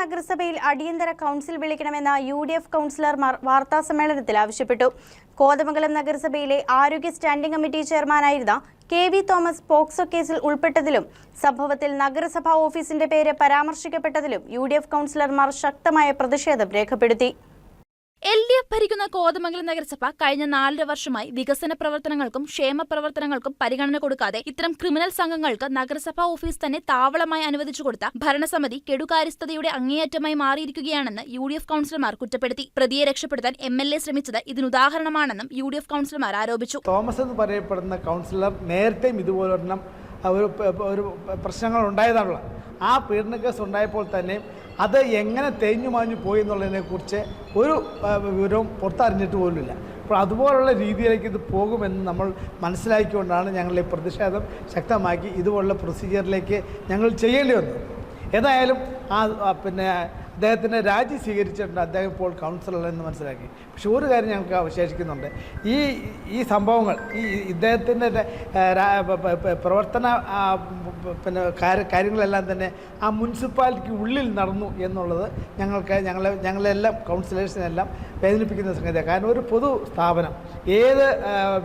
നഗരസഭയിൽ അടിയന്തര കൗൺസിൽ വിളിക്കണമെന്ന യു ഡി എഫ് കൗൺസിലർമാർ വാർത്താസമ്മേളനത്തിൽ ആവശ്യപ്പെട്ടു. കോതമംഗലം നഗരസഭയിലെ ആരോഗ്യ സ്റ്റാൻഡിംഗ് കമ്മിറ്റി ചെയർമാനായിരുന്ന കെ വി തോമസ് പോക്സോ കേസിൽ ഉൾപ്പെട്ടതിലും സംഭവത്തിൽ നഗരസഭാ ഓഫീസിന്റെ പേര് പരാമർശിക്കപ്പെട്ടതിലും യു ഡി എഫ് കൗൺസിലർമാർ ശക്തമായ പ്രതിഷേധം രേഖപ്പെടുത്തി. എൽ ഡി എഫ് ഭരിക്കുന്ന കോതമംഗലം നഗരസഭ കഴിഞ്ഞ നാലര വർഷമായി വികസന പ്രവർത്തനങ്ങൾക്കും ക്ഷേമ പ്രവർത്തനങ്ങൾക്കും പരിഗണന കൊടുക്കാതെ ഇത്തരം ക്രിമിനൽ സംഘങ്ങൾക്ക് നഗരസഭാ ഓഫീസ് തന്നെ താവളമായി അനുവദിച്ചു കൊടുത്ത ഭരണസമിതി കെടുകാര്യസ്ഥതയുടെ അങ്ങേയറ്റമായി മാറിയിരിക്കുകയാണെന്ന് യു ഡി എഫ് കൌൺസിലർമാർ കുറ്റപ്പെടുത്തി. പ്രതിയെ രക്ഷപ്പെടുത്താൻ എം എൽ എ ശ്രമിച്ചത് ഇതിനുദാഹരണമാണെന്നും യു ഡി എഫ് കൌൺസിലർമാർ ആരോപിച്ചു. തോമസ് എന്ന് പറയപ്പെടുന്ന കൗൺസിലർ നേരത്തെയും ഇതുപോലൊരെണ്ണം ഒരു ഒരു പ്രശ്നങ്ങൾ ഉണ്ടായതാണുള്ളത് ആ പീഡന കേസ് ഉണ്ടായപ്പോൾ തന്നെ അത് എങ്ങനെ തേഞ്ഞു മാഞ്ഞു പോയി എന്നുള്ളതിനെക്കുറിച്ച് ഒരു വിവരവും പുറത്തറിഞ്ഞിട്ട് പോലുമില്ല. അപ്പോൾ അതുപോലുള്ള രീതിയിലേക്ക് ഇത് പോകുമെന്ന് നമ്മൾ മനസ്സിലാക്കിക്കൊണ്ടാണ് ഞങ്ങളെ ഈ പ്രതിഷേധം ശക്തമാക്കി ഇതുപോലുള്ള പ്രൊസീജിയറിലേക്ക് ഞങ്ങൾ ചെയ്യേണ്ടി വന്നത്. ഏതായാലും ആ, പിന്നെ അദ്ദേഹത്തിന്റെ രാജി സ്വീകരിച്ചിട്ടുണ്ട്. അദ്ദേഹം ഇപ്പോൾ കൗൺസിലർ എന്ന് മനസ്സിലാക്കി. പക്ഷേ ഒരു കാര്യം ഞങ്ങൾക്ക് അവശേഷിക്കുന്നുണ്ട്. ഈ ഈ സംഭവങ്ങൾ ഈ ഇദ്ദേഹത്തിന്റെ പ്രവർത്തന പിന്നെ കാര്യങ്ങളെല്ലാം തന്നെ ആ മുനിസിപ്പാലിറ്റിക്ക് ഉള്ളിൽ നടന്നു എന്നുള്ളത് ഞങ്ങൾക്ക് ഞങ്ങളെ ഞങ്ങളെല്ലാം കൗൺസിലേഴ്സിനെല്ലാം വേദനിപ്പിക്കുന്ന സംഗതിയാണ്. കാരണം ഒരു പൊതു സ്ഥാപനം ഏത്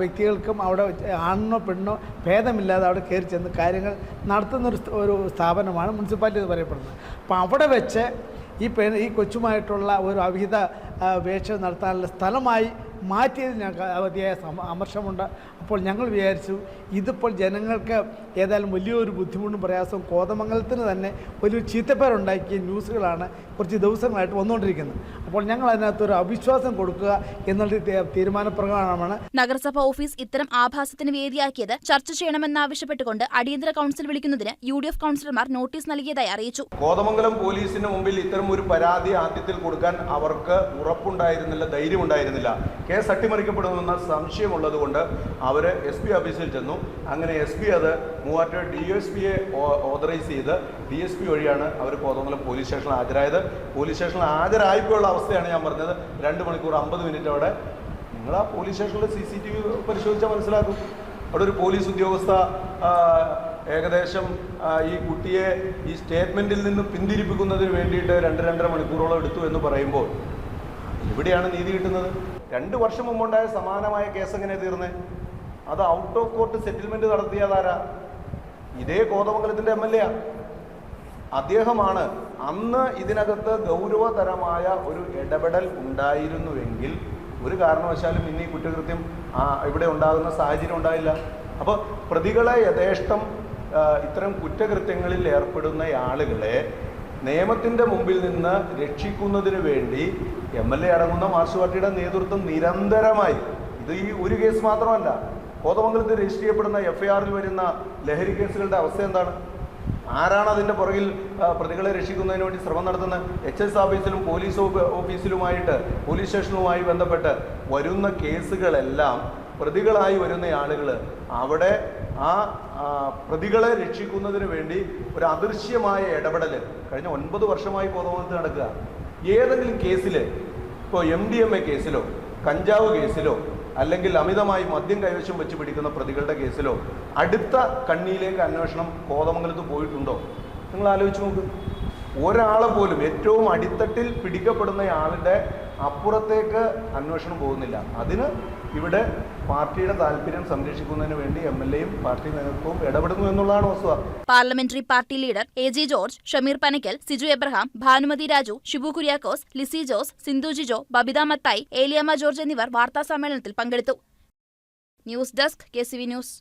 വ്യക്തികൾക്കും അവിടെ ആണിനോ പെണ്ണോ ഭേദമില്ലാതെ അവിടെ കയറി ചെന്ന് കാര്യങ്ങൾ നടത്തുന്ന ഒരു സ്ഥാപനമാണ് മുനിസിപ്പാലിറ്റി എന്ന് പറയപ്പെടുന്നത്. അപ്പോൾ അവിടെ വെച്ച് ഈ പെ ഈ കൊച്ചുമായിട്ടുള്ള ഒരു അവിഹിത ആ, നടത്താനുള്ള സ്ഥലമായി മാറ്റിയത് ഞങ്ങൾക്ക് അതിയായ അമർഷമുണ്ട്. അപ്പോൾ ഞങ്ങൾ വിചാരിച്ചു ഇതിപ്പോൾ ജനങ്ങൾക്ക് ഏതായാലും വലിയൊരു ബുദ്ധിമുട്ടും പ്രയാസവും കോതമംഗലത്തിന് തന്നെ വലിയൊരു ചീത്തപ്പേരുണ്ടാക്കിയ ന്യൂസുകളാണ് കുറച്ച് ദിവസങ്ങളായിട്ട് വന്നുകൊണ്ടിരിക്കുന്നത്. അപ്പോൾ ഞങ്ങൾ അതിനകത്തൊരു അവിശ്വാസം കൊടുക്കുക എന്നുള്ള തീരുമാനപ്രകാരമാണ്. നഗരസഭ ഓഫീസ് ഇത്തരം ആഭാസത്തിന് വേദിയാക്കിയത് ചർച്ച ചെയ്യണമെന്നാവശ്യപ്പെട്ടുകൊണ്ട് അടിയന്തര കൗൺസിൽ വിളിക്കുന്നതിന് യു ഡി എഫ് കൗൺസിലർമാർ നോട്ടീസ് നൽകിയതായി അറിയിച്ചു. കോതമംഗലം പോലീസിന് മുമ്പിൽ ഇത്തരം ഒരു പരാതി ആദ്യത്തിൽ കൊടുക്കാൻ അവർക്ക് ഉറപ്പുണ്ടായിരുന്നില്ല ധൈര്യമുണ്ടായിരുന്നില്ല. കേസ് അട്ടിമറിക്കപ്പെടുമെന്ന സംശയമുള്ളത് കൊണ്ട് അവർ എസ് പി ഓഫീസിൽ ചെന്നു. അങ്ങനെ എസ് പി അത് മൂവാറ്റുപുഴ ഡി എസ് പിയെ ഓതറൈസ് ചെയ്ത് ഡി എസ് പി വഴിയാണ് അവർ കോതമംഗലം പോലീസ് സ്റ്റേഷനിൽ ഹാജരായത്. പോലീസ് സ്റ്റേഷനിൽ ഹാജരായപ്പോഴുള്ള അവസ്ഥയാണ് ഞാൻ പറഞ്ഞത്. രണ്ട് മണിക്കൂർ അമ്പത് മിനിറ്റ് അവിടെ. നിങ്ങൾ ആ പോലീസ് സ്റ്റേഷനിലെ സി സി ടി വി പരിശോധിച്ചാൽ മനസ്സിലാക്കും. അവിടെ ഒരു പോലീസ് ഉദ്യോഗസ്ഥ ഏകദേശം ഈ കുട്ടിയെ ഈ സ്റ്റേറ്റ്മെന്റിൽ നിന്ന് പിന്തിരിപ്പിക്കുന്നതിന് വേണ്ടിയിട്ട് രണ്ട് രണ്ടര മണിക്കൂറോളം എടുത്തു എന്ന് പറയുമ്പോൾ എവിടെയാണ് നീതി കിട്ടുന്നത്. രണ്ട് വർഷം മുമ്പുണ്ടായ സമാനമായ കേസ് എങ്ങനെ തീർന്നേ? അത് ഔട്ട് ഓഫ് കോർട്ട് സെറ്റിൽമെന്റ് നടത്തിയതാരാ? ഇതേ കോതമംഗലത്തിന്റെ എം എൽ എ അദ്ദേഹമാണ് അന്ന് ഇതിനകത്ത് ഗൗരവതരമായ ഒരു ഇടപെടൽ ഉണ്ടായിരുന്നുവെങ്കിൽ ഒരു കാരണവശാലും ഇന്ന് ഈ കുറ്റകൃത്യം ഇവിടെ ഉണ്ടാകുന്ന സാഹചര്യം ഉണ്ടായില്ല. അപ്പോൾ പ്രതികളെ യഥേഷ്ടം ഇത്തരം കുറ്റകൃത്യങ്ങളിൽ ഏർപ്പെടുന്ന ആളുകളെ നിയമത്തിന്റെ മുമ്പിൽ നിന്ന് രക്ഷിക്കുന്നതിന് വേണ്ടി എം എൽ എ അടങ്ങുന്ന മാർച്ച് പാർട്ടിയുടെ നേതൃത്വം നിരന്തരമായി ഇത് ഈ ഒരു കേസ് മാത്രമല്ല കോതമംഗലത്ത് രജിസ്റ്റർ ചെയ്യപ്പെടുന്ന എഫ് ഐ ആറിൽ വരുന്ന ലഹരി കേസുകളുടെ അവസ്ഥ എന്താണ്? ആരാണ് അതിന്റെ പുറകിൽ പ്രതികളെ രക്ഷിക്കുന്നതിന് വേണ്ടി ശ്രമം നടത്തുന്ന എച്ച് എസ് ഓഫീസിലും പോലീസ് ഓഫീസിലുമായിട്ട് പോലീസ് സ്റ്റേഷനുമായി ബന്ധപ്പെട്ട് വരുന്ന കേസുകളെല്ലാം പ്രതികളായി വരുന്ന ആളുകൾ അവിടെ ആ പ്രതികളെ രക്ഷിക്കുന്നതിന് വേണ്ടി ഒരു അദൃശ്യമായ ഇടപെടൽ കഴിഞ്ഞ ഒൻപത് വർഷമായി കോതമംഗലത്ത് നടക്കുക. ഏതെങ്കിലും കേസിൽ ഇപ്പോൾ എം ഡി എം എ കേസിലോ കഞ്ചാവ് കേസിലോ അല്ലെങ്കിൽ അമിതമായി മദ്യം കൈവശം വെച്ച് പിടിക്കുന്ന പ്രതികളുടെ കേസിലോ അടുത്ത കണ്ണിയിലേക്ക് അന്വേഷണം കോതമംഗലത്ത് പോയിട്ടുണ്ടോ? നിങ്ങൾ ആലോചിച്ച് നോക്ക്. ഒരാളെ പോലും ഏറ്റവും അടിത്തട്ടിൽ പിടിക്കപ്പെടുന്ന ആളുടെ അപ്പുറത്തേക്ക് അന്വേഷണം പോകുന്നില്ല. അതിന് ഇവിടെ പാർട്ടിയുടെ താല്പര്യം സംരക്ഷിക്കുന്നതിന് വേണ്ടി എം എൽ എയും പാർട്ടി നേതൃത്വവും ഇടപെടുന്നു എന്നുള്ളതാണ് വസ്തുത. Parliamentary party leader A G George Shameer Panakkal Siju Abraham Bhanumathi Raju Shibu Kuriakose Lissy Jose Sindhu Jijo Babitha Mathai Eliyamma George എന്നിവർ വാർത്താ സമ്മേളനത്തിൽ പങ്കെടുത്തു. News desk K news.